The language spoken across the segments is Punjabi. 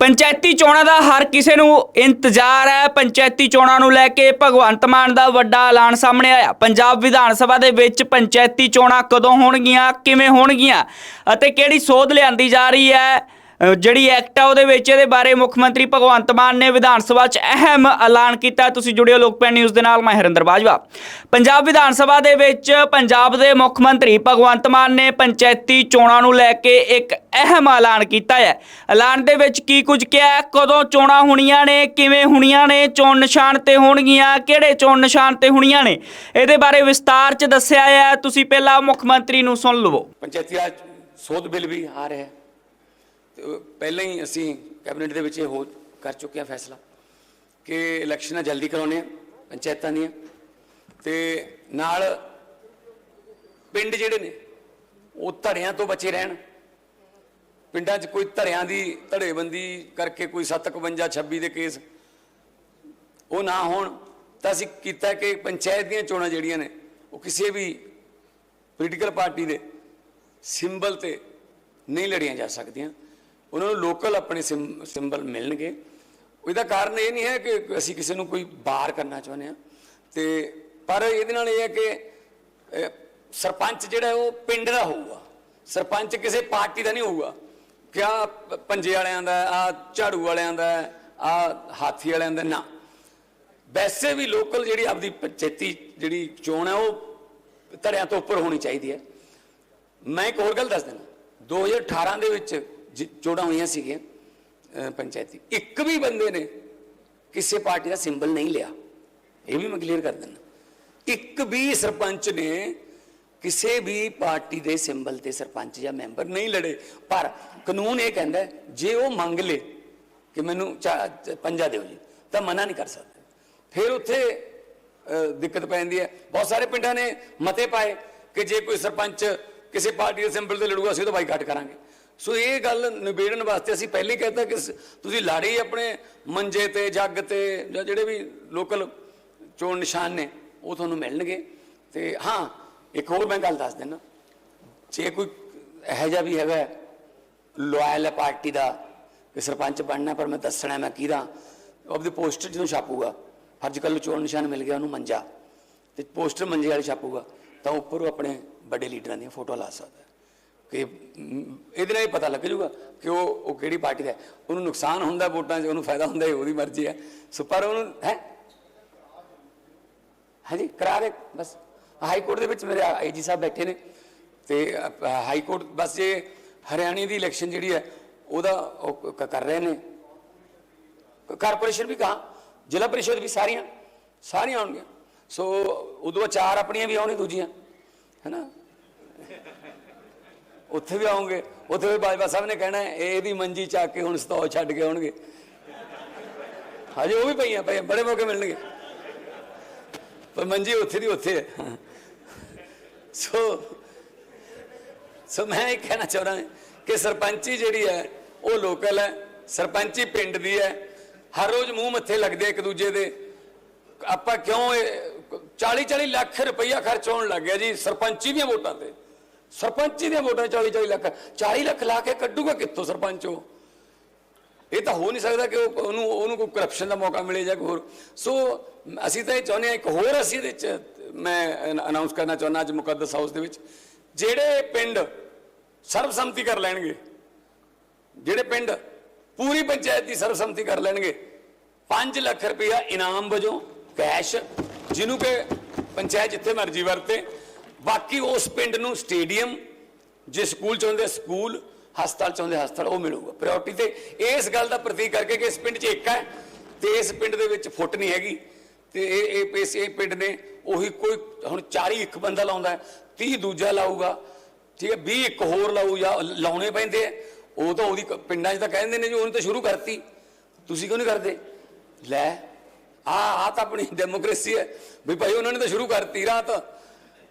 ਪੰਚਾਇਤੀ ਚੋਣਾਂ ਦਾ ਹਰ ਕਿਸੇ ਨੂੰ ਇੰਤਜ਼ਾਰ ਹੈ। ਪੰਚਾਇਤੀ ਚੋਣਾਂ ਨੂੰ ਲੈ ਕੇ ਭਗਵੰਤ ਮਾਨ ਦਾ ਵੱਡਾ ਐਲਾਨ ਸਾਹਮਣੇ ਆਇਆ। ਪੰਜਾਬ ਵਿਧਾਨ ਸਭਾ ਦੇ ਵਿੱਚ ਪੰਚਾਇਤੀ ਚੋਣਾਂ ਕਦੋਂ ਹੋਣਗੀਆਂ, ਕਿਵੇਂ ਹੋਣਗੀਆਂ ਅਤੇ ਕਿਹੜੀ ਸੋਧ ਲਿਆਂਦੀ ਜਾ ਰਹੀ ਹੈ? ਜਿਹੜੀ ਐਕਟ ਆ ਉਹਦੇ ਵਿੱਚ ਇਹਦੇ ਬਾਰੇ ਮੁੱਖ ਮੰਤਰੀ ਭਗਵੰਤ ਮਾਨ ਨੇ ਵਿਧਾਨ ਸਭਾ 'ਚ ਅਹਿਮ ਐਲਾਨ ਕੀਤਾ। ਤੁਸੀਂ ਜੁੜਿਓ ਲੋਕਪਾਲ ਨਿਊਜ਼ ਦੇ ਨਾਲ, ਮੈਂ ਹਰਿੰਦਰ ਬਾਜਵਾ। ਪੰਜਾਬ ਵਿਧਾਨ ਸਭਾ ਦੇ ਵਿੱਚ ਪੰਜਾਬ ਦੇ ਮੁੱਖ ਮੰਤਰੀ ਭਗਵੰਤ ਮਾਨ ਨੇ ਪੰਚਾਇਤੀ ਚੋਣਾਂ ਨੂੰ ਲੈ ਕੇ ਇੱਕ ਅਹਿਮ ਐਲਾਨ ਕੀਤਾ ਹੈ। ਐਲਾਨ ਦੇ ਵਿੱਚ ਕੀ ਕੁਝ ਕਿਹਾ? ਕਦੋਂ ਚੋਣਾਂ ਹੋਣੀਆਂ ਨੇ? ਕਿਵੇਂ ਹੋਣੀਆਂ ਨੇ? ਚੋਣ ਨਿਸ਼ਾਨ ਤੇ ਹੋਣਗੀਆਂ? ਕਿਹੜੇ ਚੋਣ ਨਿਸ਼ਾਨ ਤੇ ਹੋਣੀਆਂ ਨੇ? ਇਹਦੇ ਬਾਰੇ ਵਿਸਤਾਰ 'ਚ ਦੱਸਿਆ ਹੈ। ਤੁਸੀਂ ਪਹਿਲਾਂ ਮੁੱਖ ਮੰਤਰੀ ਨੂੰ ਸੁਣ ਲਵੋ। ਪੰਚਾਇਤੀ ਰਾਜ ਸੋਧ ਬਿੱਲ ਵੀ ਆ ਰਿਹਾ ਹੈ। ਪਹਿਲਾਂ ਹੀ ਅਸੀਂ ਕੈਬਨਿਟ ਦੇ ਵਿੱਚ ਇਹ ਹੋ ਕਰ ਚੁੱਕੇ ਹਾਂ ਫੈਸਲਾ ਕਿ ਇਲੈਕਸ਼ਨਾਂ ਜਲਦੀ ਕਰਾਉਣੇ ਆ, ਪੰਚਾਇਤਾਂ ਦੀਆਂ। ਤੇ ਨਾਲ ਪਿੰਡ ਜਿਹੜੇ ਨੇ, ਉਹ ਧੜਿਆਂ ਤੋਂ ਬਚੇ ਰਹਿਣ। ਪਿੰਡਾਂ 'ਚ ਕੋਈ ਧੜਿਆਂ ਦੀ ਧੜੇਬੰਦੀ ਕਰਕੇ ਕੋਈ 751 26 ਦੇ ਕੇਸ ਉਹ ਨਾ ਹੋਣ, ਤਾਂ ਅਸੀਂ ਕੀਤਾ ਕਿ ਪੰਚਾਇਤ ਦੀਆਂ ਚੋਣਾਂ ਜਿਹੜੀਆਂ ਨੇ, ਉਹ ਕਿਸੇ ਵੀ ਪੋਲੀਟੀਕਲ ਪਾਰਟੀ ਦੇ ਸਿੰਬਲ ਤੇ ਨਹੀਂ ਲੜੀਆਂ ਜਾ ਸਕਦੀਆਂ। ਉਹਨਾਂ ਨੂੰ ਲੋਕਲ ਆਪਣੇ ਸਿੰਬਲ ਮਿਲਣਗੇ। ਇਹਦਾ ਕਾਰਨ ਇਹ ਨਹੀਂ ਹੈ ਕਿ ਅਸੀਂ ਕਿਸੇ ਨੂੰ ਕੋਈ ਬਾਹਰ ਕਰਨਾ ਚਾਹੁੰਦੇ ਹਾਂ। ਤੇ ਪਰ ਇਹਦੇ ਨਾਲ ਇਹ ਹੈ ਕਿ ਸਰਪੰਚ ਜਿਹੜਾ ਉਹ ਪਿੰਡ ਦਾ ਹੋਊਗਾ। ਸਰਪੰਚ ਕਿਸੇ ਪਾਰਟੀ ਦਾ ਨਹੀਂ ਹੋਊਗਾ। ਕਿਆ ਪੰਜੇ ਵਾਲਿਆਂ ਦਾ ਆ ਝਾੜੂ ਵਾਲਿਆਂ ਦਾ ਆ ਹਾਥੀ ਵਾਲਿਆਂ ਦਾ ਨਾ। ਵੈਸੇ ਵੀ ਲੋਕਲ ਜਿਹੜੀ ਆਪਦੀ ਪੰਚਾਇਤੀ ਜਿਹੜੀ ਚੋਣ ਹੈ, ਉਹ ਧੜਿਆਂ ਤੋਂ ਉੱਪਰ ਹੋਣੀ ਚਾਹੀਦੀ ਹੈ। ਮੈਂ ਇੱਕ ਹੋਰ ਗੱਲ ਦੱਸ ਦਿੰਦਾ। 2018 ਦੇ ਵਿੱਚ ਚੋਣਾਂ ਹੋਈਆਂ ਸੀਗੀਆਂ ਪੰਚਾਇਤੀ। ਇੱਕ ਵੀ ਬੰਦੇ ਨੇ ਕਿਸੇ ਪਾਰਟੀ ਦਾ ਸਿੰਬਲ ਨਹੀਂ ਲਿਆ। ਇਹ ਵੀ ਮੈਂ ਕਲੀਅਰ ਕਰ ਦਿੰਦਾ। ਇੱਕ ਵੀ ਸਰਪੰਚ ਨੇ ਕਿਸੇ ਵੀ ਪਾਰਟੀ ਦੇ ਸਿੰਬਲ ਤੇ ਸਰਪੰਚ ਜਾਂ ਮੈਂਬਰ ਨਹੀਂ ਲੜੇ। ਪਰ ਕਾਨੂੰਨ ਇਹ ਕਹਿੰਦਾ ਜੇ ਉਹ ਮੰਗ ਲੇ ਕਿ ਮੈਨੂੰ ਚਾ- ਪੰਜਾ ਦਿਓ ਜੀ, ਤਾਂ ਮਨਾ ਨਹੀਂ ਕਰ ਸਕਦੇ। ਫਿਰ ਉੱਥੇ ਦਿੱਕਤ ਪੈ ਜਾਂਦੀ ਹੈ। ਬਹੁਤ ਸਾਰੇ ਪਿੰਡਾਂ ਨੇ ਮਤੇ ਪਾਏ ਕਿ ਜੇ ਕੋਈ ਸਰਪੰਚ ਕਿਸੇ ਪਾਰਟੀ ਦੇ ਸਿੰਬਲ ਤੇ ਲੜੂਗਾ, ਅਸੀਂ ਤਾਂ ਬਾਈਕਾਟ ਕਰਾਂਗੇ। ਸੋ ਇਹ ਗੱਲ ਨਿਬੇੜਨ ਵਾਸਤੇ ਅਸੀਂ ਪਹਿਲੇ ਹੀ ਕਹਿਤਾ ਕਿ ਤੁਸੀਂ ਲਾੜੀ ਆਪਣੇ ਮੰਜੇ ਤੇ, ਜੱਗ ਤੇ, ਜਾਂ ਜਿਹੜੇ ਵੀ ਲੋਕਲ ਚੋਣ ਨਿਸ਼ਾਨ ਨੇ, ਉਹ ਤੁਹਾਨੂੰ ਮਿਲਣਗੇ। ਤੇ ਹਾਂ, ਇੱਕ ਹੋਰ ਮੈਂ ਗੱਲ ਦੱਸ ਦਿੰਦਾ ਜੇ ਕੋਈ ਇਹੋ ਜਿਹਾ ਵੀ ਹੈਗਾ ਲਾਇਲ ਹੈ ਪਾਰਟੀ ਦਾ, ਕਿ ਸਰਪੰਚ ਬਣਨਾ, ਪਰ ਮੈਂ ਦੱਸਣਾ ਮੈਂ ਕਿਹਦਾ ਆਪਦੇ ਪੋਸਟਰ ਜਦੋਂ ਛਾਪੂਗਾ। ਫਰਜ਼ ਕੱਲ੍ਹ ਚੋਣ ਨਿਸ਼ਾਨ ਮਿਲ ਗਿਆ ਉਹਨੂੰ ਮੰਜਾ, ਤੇ ਪੋਸਟਰ ਮੰਜੇ ਵਾਲੇ ਛਾਪੂਗਾ, ਤਾਂ ਉੱਪਰ ਉਹ ਆਪਣੇ ਵੱਡੇ ਲੀਡਰਾਂ ਦੀਆਂ ਫੋਟੋ ਲਾ ਸਕਦਾ। ਕਿ ਇਹਦੇ ਨਾਲ ਹੀ ਪਤਾ ਲੱਗ ਜੂਗਾ ਕਿ ਉਹ ਉਹ ਕਿਹੜੀ ਪਾਰਟੀ ਦਾ ਉਹਨੂੰ ਨੁਕਸਾਨ ਹੁੰਦਾ ਵੋਟਾਂ 'ਚ, ਉਹਨੂੰ ਫਾਇਦਾ ਹੁੰਦਾ ਇਹ ਉਹਦੀ ਮਰਜ਼ੀ ਹੈ। ਸੋ ਪਰ ਉਹਨੂੰ, ਹੈ? ਹਾਂਜੀ, ਕਰਾ ਦੇ, ਬਸ। ਹਾਈ ਕੋਰਟ ਦੇ ਵਿੱਚ ਮੇਰੇ ਆਈਜੀ ਸਾਹਿਬ ਬੈਠੇ ਨੇ ਤੇ ਹਾਈ ਕੋਰਟ, ਬਸ ਇਹ ਹਰਿਆਣੇ ਦੀ ਇਲੈਕਸ਼ਨ ਜਿਹੜੀ ਹੈ, ਉਹਦਾ ਉਹ ਕਰ ਰਹੇ ਨੇ। ਕਾਰਪੋਰੇਸ਼ਨ ਵੀ ਕਹਾ, ਜ਼ਿਲ੍ਹਾ ਪਰਿਸ਼ਦ ਵੀ ਸਾਰੀਆਂ ਸਾਰੀਆਂ ਆਉਣਗੀਆਂ। ਸੋ, ਉਦੋਂ ਚਾਰ ਆਪਣੀਆਂ ਵੀ ਆਉਣੀ ਦੂਜੀਆਂ। ਹੈਨਾ? ਉੱਥੇ ਵੀ ਆਉਂਗੇ। ਉੱਥੇ ਵੀ ਬਾਜਵਾ ਸਾਹਿਬ ਨੇ ਕਹਿਣਾ ਹੈ, ਇਹ ਇਹਦੀ ਮੰਜੀ ਚੱਕ ਕੇ ਹੁਣ ਸਤੌ ਛੱਡ ਕੇ ਆਉਣਗੇ। ਹਜੇ ਉਹ ਵੀ ਪਈਆਂ ਪਈਆਂ ਬੜੇ ਮੌਕੇ ਮਿਲਣਗੇ। ਪਰ ਮੰਜੀ ਉੱਥੇ ਦੀ ਉੱਥੇ ਹੈ। ਸੋ ਸੋ ਮੈਂ ਇਹ ਕਹਿਣਾ ਚਾਹੁੰਦਾ ਕਿ ਸਰਪੰਚੀ ਜਿਹੜੀ ਹੈ ਉਹ ਲੋਕਲ ਹੈ ਸਰਪੰਚੀ ਪਿੰਡ ਦੀ ਹੈ। ਹਰ ਰੋਜ਼ ਮੂੰਹ ਮੱਥੇ ਲੱਗਦੇ ਇੱਕ ਦੂਜੇ ਦੇ। ਆਪਾਂ ਕਿਉਂ 40 40 ਲੱਖ ਰੁਪਈਆ ਖਰਚ ਹੋਣ ਲੱਗ ਗਿਆ ਜੀ ਸਰਪੰਚੀ ਦੀਆਂ ਵੋਟਾਂ ਤੇ। ਸਰਪੰਚੀ ਦੀਆਂ ਵੋਟਾਂ 40 40 ਲੱਖ 40 ਲੱਖ ਲਾ ਕੇ ਕੱਢੂਗਾ ਕਿੱਥੋਂ ਸਰਪੰਚ ਉਹ? ਇਹ ਤਾਂ ਹੋ ਨਹੀਂ ਸਕਦਾ ਕਿ ਉਹ ਉਹਨੂੰ ਉਹਨੂੰ ਕੋਈ ਕਰਪਸ਼ਨ ਦਾ ਮੌਕਾ ਮਿਲੇ ਜਾਂ ਕੋਈ ਹੋਰ। ਸੋ ਅਸੀਂ ਤਾਂ ਇਹ ਚਾਹੁੰਦੇ ਹਾਂ, ਇੱਕ ਹੋਰ ਅਸੀਂ ਇਹਦੇ ਵਿੱਚ ਮੈਂ ਅਨਾਉਂਸ ਕਰਨਾ ਚਾਹੁੰਦਾ ਅੱਜ ਮੁਕੱਦਸ ਹਾਊਸ ਦੇ ਵਿੱਚ, ਜਿਹੜੇ ਪਿੰਡ ਸਰਬਸੰਮਤੀ ਕਰ ਲੈਣਗੇ, ਜਿਹੜੇ ਪਿੰਡ ਪੂਰੀ ਪੰਚਾਇਤ ਦੀ ਸਰਬਸੰਮਤੀ ਕਰ ਲੈਣਗੇ 5 ਲੱਖ ਰੁਪਇਆ ਇਨਾਮ ਵਜੋਂ ਕੈਸ਼ ਜਿਹਨੂੰ ਕਿ ਪੰਚਾਇਤ ਜਿੱਥੇ ਮਰਜ਼ੀ ਵਰਤੇ ਬਾਕੀ ਉਸ ਪਿੰਡ ਨੂੰ ਸਟੇਡੀਅਮ, ਜੇ ਸਕੂਲ ਚਾਹੁੰਦੇ ਸਕੂਲ, ਹਸਪਤਾਲ ਚਾਹੁੰਦੇ ਹਸਪਤਾਲ, ਉਹ ਮਿਲੂਗਾ। ਪ੍ਰਾਇੋਰਟੀ ਤੇ ਇਸ ਗੱਲ ਦਾ ਪ੍ਰਤੀਕ ਕਰਕੇ ਕਿ ਇਸ ਪਿੰਡ 'ਚ ਇੱਕ ਹੈ ਤੇ ਇਸ ਪਿੰਡ ਦੇ ਵਿੱਚ ਫੁੱਟ ਨਹੀਂ ਹੈਗੀ ਤੇ ਇਹ ਇਹ ਇਸ ਇਹ ਪਿੰਡ ਨੇ ਉਹੀ ਕੋਈ ਹੁਣ 40 ਇੱਕ ਬੰਦਾ ਲਾਉਂਦਾ ਹੈ 30 ਦੂਜਾ ਲਾਊਗਾ, ਠੀਕ ਹੈ 20 ਇੱਕ ਹੋਰ ਲਾਊ ਜਾਂ ਲਾਉਣੇ ਪੈਂਦੇ ਆ। ਉਹ ਤਾਂ ਉਹਦੀ ਕ- ਪਿੰਡਾਂ 'ਚ ਤਾਂ ਕਹਿੰਦੇ ਨੇ ਜੀ, ਉਹਨੇ ਤਾਂ ਸ਼ੁਰੂ ਕਰਤੀ। ਤੁਸੀਂ ਕਿਉਂ ਨਹੀਂ ਕਰਦੇ? ਲੈ ਆ ਆ ਤਾਂ ਆਪਣੀ ਡੈਮੋਕ੍ਰੇਸੀ ਹੈ। ਵੀ ਭਾਈ ਉਹਨਾਂ ਨੇ ਤਾਂ ਸ਼ੁਰੂ ਕਰਤੀ ਰਾਤ।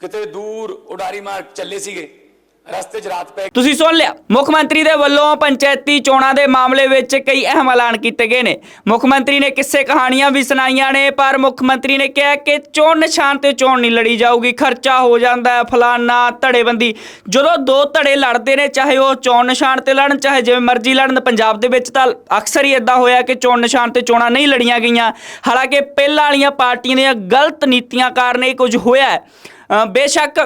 ਕਿਤੇ ਦੂਰ ਉਡਾਰੀ ਮਾਰ ਚੱਲੇ ਸੀਗੇ, ਰਸਤੇ 'ਚ ਰਾਤ ਪੈ ਤੁਸੀਂ ਸੁਣ ਲਿਆ, ਮੁੱਖ ਮੰਤਰੀ ਦੇ ਵੱਲੋਂ ਪੰਚਾਇਤੀ ਚੋਣਾਂ ਦੇ ਮਾਮਲੇ ਵਿੱਚ ਕਈ ਅਹਿਮ ਐਲਾਨ ਕੀਤੇ ਗਏ ਨੇ। ਮੁੱਖ ਮੰਤਰੀ ਨੇ ਕਿਸੇ ਕਹਾਣੀਆਂ ਵੀ ਸੁਣਾਈਆਂ ਨੇ, ਪਰ ਮੁੱਖ ਮੰਤਰੀ ਨੇ ਕਿਹਾ ਕਿ ਚੋਣ ਨਿਸ਼ਾਨ ਤੇ ਚੋਣ ਨਹੀਂ ਲੜੀ ਜਾਊਗੀ, ਖਰਚਾ ਹੋ ਜਾਂਦਾ ਹੈ, ਫਲਾਨਾ ਧੜੇਬੰਦੀ। ਜਦੋਂ ਦੋ ਧੜੇ ਲੜਦੇ ਨੇ, ਚਾਹੇ ਉਹ ਚੋਣ ਨਿਸ਼ਾਨ ਤੇ ਲੜਨ, ਚਾਹੇ ਜਿਵੇਂ ਮਰਜ਼ੀ ਲੜਨ, ਪੰਜਾਬ ਦੇ ਵਿੱਚ ਤਾਂ ਅਕਸਰ ਹੀ ਇਦਾਂ ਹੋਇਆ ਕਿ ਚੋਣ ਨਿਸ਼ਾਨ ਤੇ ਚੋਣਾਂ ਨਹੀਂ ਲੜੀਆਂ ਗਈਆਂ। ਹਾਲਾਂਕਿ ਪਹਿਲਾਂ ਵਾਲੀਆਂ ਪਾਰਟੀਆਂ ਦੀਆਂ ਗਲਤ ਨੀਤੀਆਂ ਕਾਰਨ ਇਹ ਕੁਝ ਹੋਇਆ ਹੈ। ਬੇਸ਼ੱਕ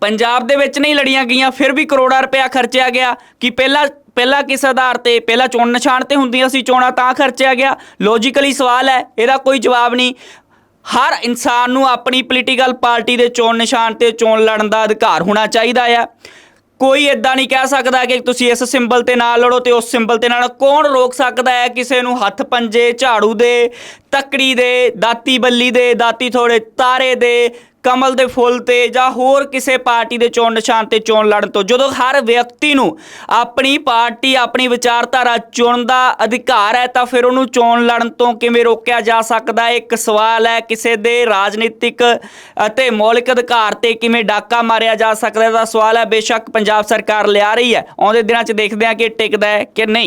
ਪੰਜਾਬ ਦੇ ਵਿੱਚ ਨਹੀਂ ਲੜੀਆਂ ਗਈਆਂ, ਫਿਰ ਵੀ ਕਰੋੜਾਂ ਰੁਪਇਆ ਖਰਚਿਆ ਗਿਆ। ਕਿ ਪਹਿਲਾਂ ਪਹਿਲਾਂ ਕਿਸ ਆਧਾਰ ਤੇ, ਪਹਿਲਾਂ ਚੋਣ ਨਿਸ਼ਾਨ ਤੇ ਹੁੰਦੀਆਂ ਸੀ ਚੋਣਾਂ, ਤਾਂ ਖਰਚਿਆ ਗਿਆ। ਲੌਜੀਕਲੀ ਸਵਾਲ ਹੈ, ਇਹਦਾ ਕੋਈ ਜਵਾਬ ਨਹੀਂ। ਹਰ ਇਨਸਾਨ ਨੂੰ ਆਪਣੀ ਪੋਲੀਟੀਕਲ ਪਾਰਟੀ ਦੇ ਚੋਣ ਨਿਸ਼ਾਨ ਤੇ ਚੋਣ ਲੜਨ ਦਾ ਅਧਿਕਾਰ ਹੋਣਾ ਚਾਹੀਦਾ ਆ। ਕੋਈ ਇਦਾਂ ਨਹੀਂ ਕਹਿ ਸਕਦਾ ਕਿ ਤੁਸੀਂ ਇਸ ਸਿੰਬਲ ਤੇ ਨਾਲ ਲੜੋ ਤੇ ਉਸ ਸਿੰਬਲ ਤੇ ਨਾਲ ਕੌਣ ਰੋਕ ਸਕਦਾ ਹੈ ਕਿਸੇ ਨੂੰ ਹੱਥ ਪੰਜੇ, ਝਾੜੂ ਦੇ, ਤੱਕੜੀ ਦੇ, ਦਾਤੀ ਬੱਲੀ ਦੇ, ਦਾਤੀ ਥੋੜੇ ਤਾਰੇ ਦੇ ਕਮਲ ਦੇ ਫੁੱਲ ਤੇ ਜਾਂ ਹੋਰ ਕਿਸੇ ਪਾਰਟੀ ਦੇ ਚੋਣ ਨਿਸ਼ਾਨ ਤੇ ਚੋਣ ਲੜਨ ਤੋਂ, ਜਦੋਂ ਹਰ ਵਿਅਕਤੀ ਨੂੰ ਆਪਣੀ ਪਾਰਟੀ, ਆਪਣੀ ਵਿਚਾਰਧਾਰਾ ਚੁਣਨ ਦਾ ਅਧਿਕਾਰ ਹੈ, ਤਾਂ ਫਿਰ ਉਹਨੂੰ ਚੋਣ ਲੜਨ ਤੋਂ ਕਿਵੇਂ ਰੋਕਿਆ ਜਾ ਸਕਦਾ ਹੈ? ਇੱਕ ਸਵਾਲ ਹੈ, ਕਿਸੇ ਦੇ ਰਾਜਨੀਤਿਕ ਅਤੇ ਮੌਲਿਕ ਅਧਿਕਾਰ ਤੇ ਕਿਵੇਂ ਡਾਕਾ ਮਾਰਿਆ ਜਾ ਸਕਦਾ ਹੈ? ਦਾ ਸਵਾਲ ਹੈ, ਬੇਸ਼ੱਕ ਪੰਜਾਬ ਸਰਕਾਰ ਲਿਆ ਰਹੀ ਹੈ। ਆਉਂਦੇ ਦਿਨਾਂ 'ਚ ਦੇਖਦੇ ਹਾਂ ਕਿ ਇਹ ਟਿਕਦਾ ਹੈ ਕਿ ਨਹੀਂ।